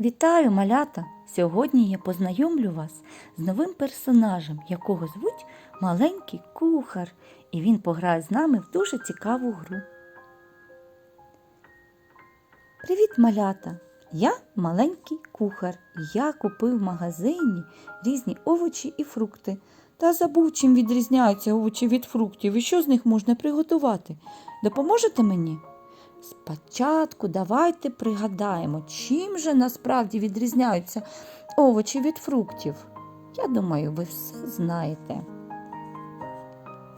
Вітаю, малята! Сьогодні я познайомлю вас з новим персонажем, якого звуть маленький кухар, і він пограє з нами в дуже цікаву гру. Привіт, малята! Я маленький кухар. Я купив в магазині різні овочі і фрукти. Та забув, чим відрізняються овочі від фруктів і що з них можна приготувати. Допоможете мені? Спочатку давайте пригадаємо, чим же насправді відрізняються овочі від фруктів. Я думаю, ви все знаєте.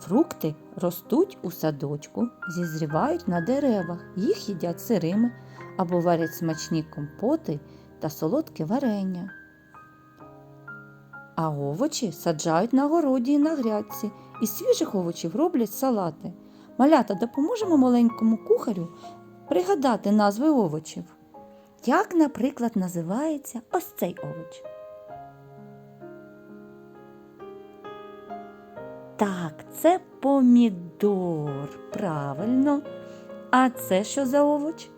Фрукти ростуть у садочку, зізрівають на деревах, їх їдять сирими або варять смачні компоти та солодке варення. А овочі саджають на городі і на грядці, із свіжих овочів роблять салати. Малята допоможемо маленькому кухарю пригадати назви овочів. Як, наприклад, називається ось цей овоч? Так, це помідор. Правильно. А це що за овоч?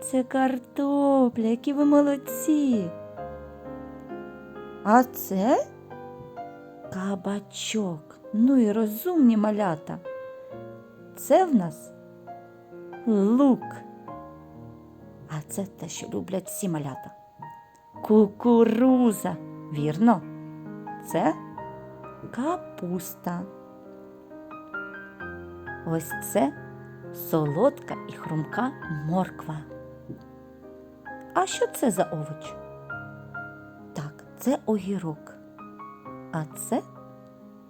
Це картопля, які ви молодці. А це кабачок. Ну і розумні малята. Це в нас лук. А це те, що люблять всі малята. Кукуруза. Вірно. Це капуста. Ось це солодка і хрумка морква. А що це за овоч? Так, це огірок. А це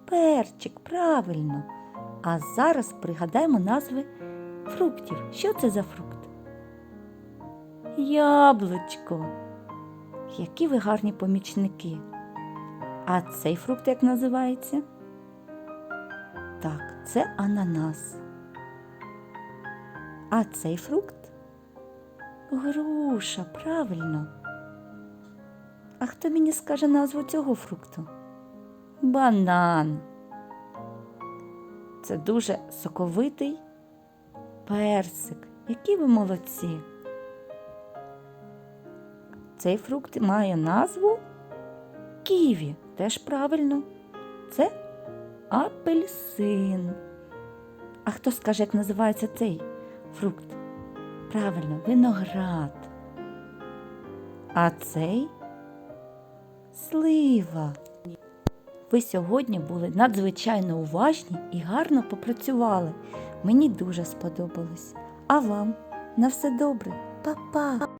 перчик, правильно. А зараз пригадаємо назви фруктів. Що це за фрукт? Яблучко. Які ви гарні помічники. А цей фрукт як називається? Так, це ананас. А цей фрукт? Груша, правильно. А хто мені скаже назву цього фрукту? Банан. Це дуже соковитий персик. Які ви молодці. Цей фрукт має назву ківі. Теж правильно. Це апельсин. А хто скаже, як називається цей фрукт? Правильно, виноград. А цей слива. Ви сьогодні були надзвичайно уважні і гарно попрацювали. Мені дуже сподобалось. А вам на все добре, Па-па!